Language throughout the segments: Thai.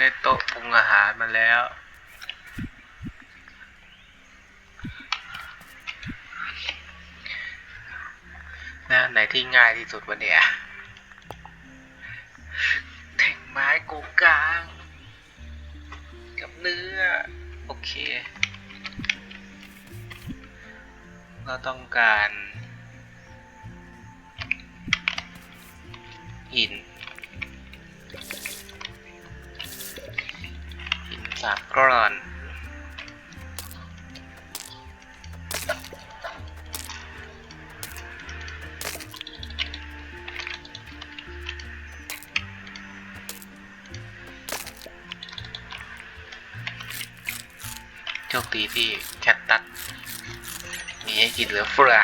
ได้โต๊ะปรุงอาหารมาแล้วนะไหนที่ง่ายที่สุดวะเนี่ยแท่งไม้โกงกลาง กับเนื้อ โอเค เราต้องการหิน ก้อน โชคดีที่แคทตัดมีให้กินเหลือเฟือ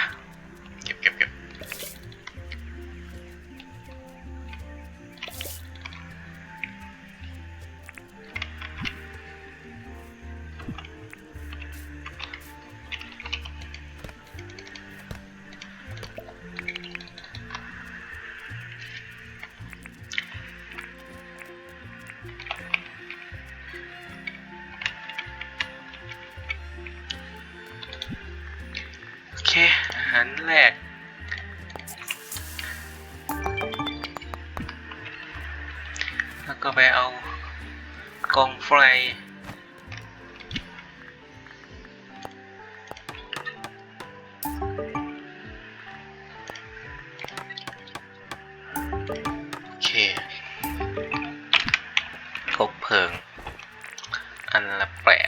แรก แล้วก็ไปเอากองไฟโอเคคบเพลิง อันละแปด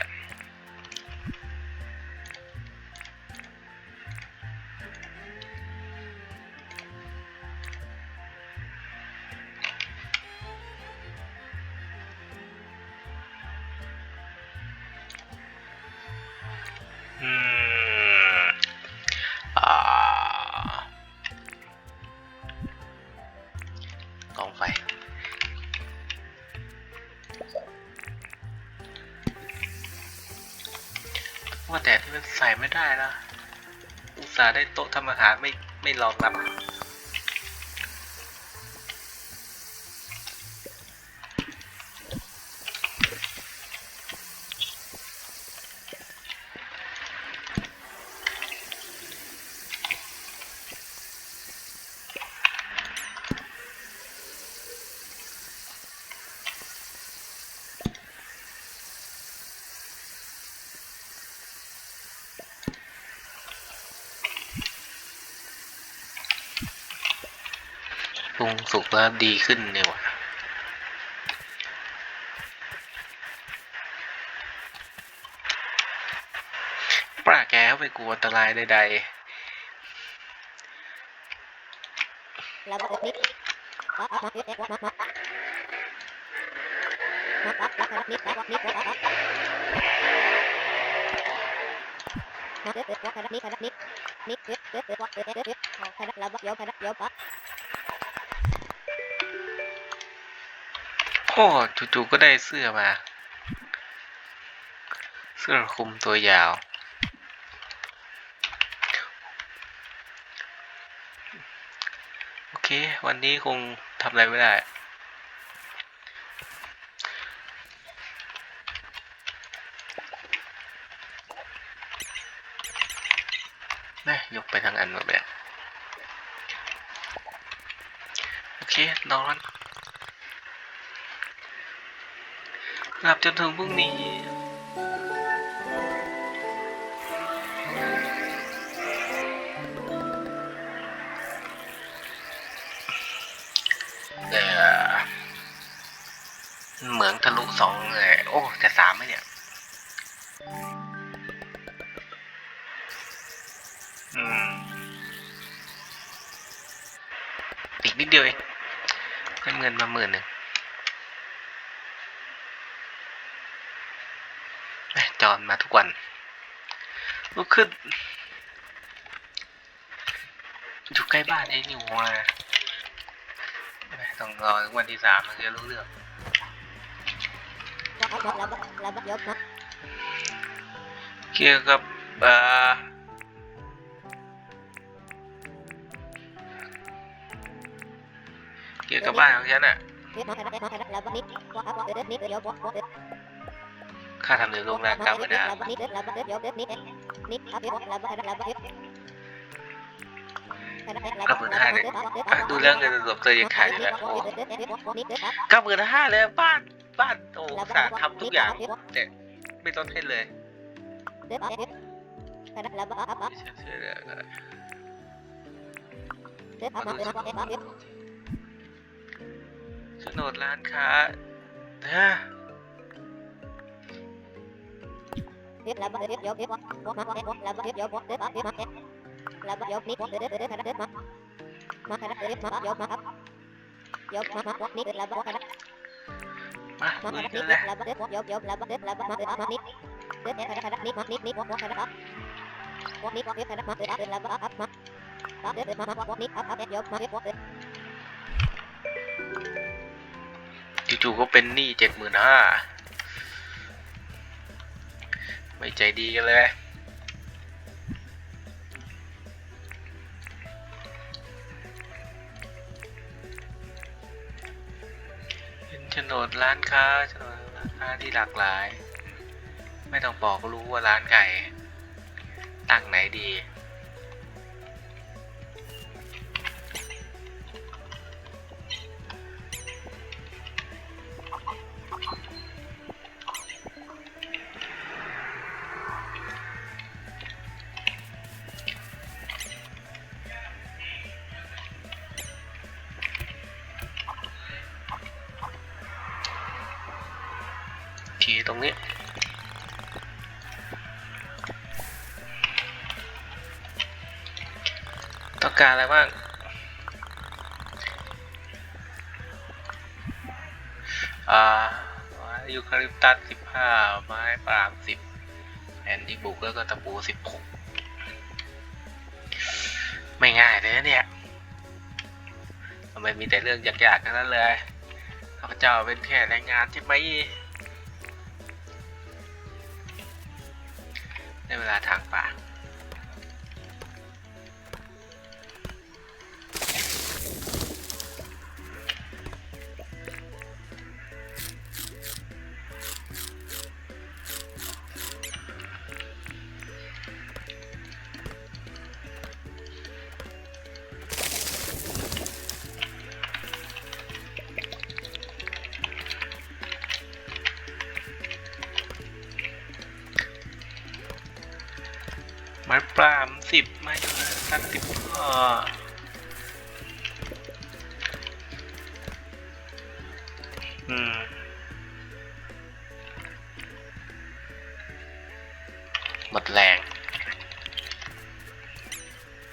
ว่าแต่ที่มันใส่ไม่ได้ละอุตส่าห์ได้โต๊ะทำอาหารไม่ไม่รองรับ สุกแล้วดีขึ้นเนี่ยว่ะป้าแกเข้าไปกลัวอันตรายใด là bắt được nít bắt bắt nít โอ้จู่ๆก็ได้เสื้อมา เสื้อคลุมตัวยาว โอเค วันนี้คงทำอะไรไม่ได้นะยกไปทางอันหมดแบบโอเค นอน หลับจนถึงพรุ่งนี้เออเหมืองทะลุสองเลยโอ้ จะสามไหมเนี่ย อืม อีกนิดเดียวเองเงินมาหมื่นหนึ่งแหม่ จอนมาทุกวัน ลุกขึ้น อยู่ใกล้บ้านเองอยู่ว่าต้องรอวันที่สามมันจะรู้เรื่องเกี่ยวกับเอ่อเกี่ยวกับบ้านของฉันอะ ค่าเออนี่เดี๋ยวบอกบอกเออค่าทำเนียมโรงแรมเก้าหมื่นห้าแล้ววันนี้เวแล้ววันเดี๋ยวเดี๋ยวนี่นี่ครับเดี๋ยวแล้วขนาเก้าหมื่นห้าเนี่ยดูเรื่องเงินรวมตัวยังขายอยู่แล้วโอ้เก้าหมื่นห้าเลยบ้านบ้านโอ้สาห์ทำทุกอย่างแต่ไม่ลดให้เลยขนาดแล้วครับไม่เชื่อเชื่อเลยก็เดี๋ยวครับเดี๋ยวครับเดี๋ยวครับเดี๋ยวโฉนดร้านค้าฮะ จู่ๆก็เป็นหนี้เจ็ดหมื่นห้า ไม่ใจดีกันเลยเป็นโฉนดร้านค้าโฉนดร้านค้าที่หลากหลาย ไม่ต้องบอกก็รู้ว่าร้านไก่ตั้งไหนดี รงนี้ ต้องการอะไรบ้าง อ่าไม้ยูคาลิปตัสสิบห้าไม้ปาล์มสิบแอนดี้บุกแล้วก็ตะปูสิบหกไม่ง่ายเลยเนี่ยทำไมมีแต่เรื่องยากๆกันนั้นเลยข้าพเจ้าเป็นแค่แรงงานใช่ไหม ในเวลาทางป่า ไม้ปลามสิบไม้ตันสิบก็อืมหมดแรง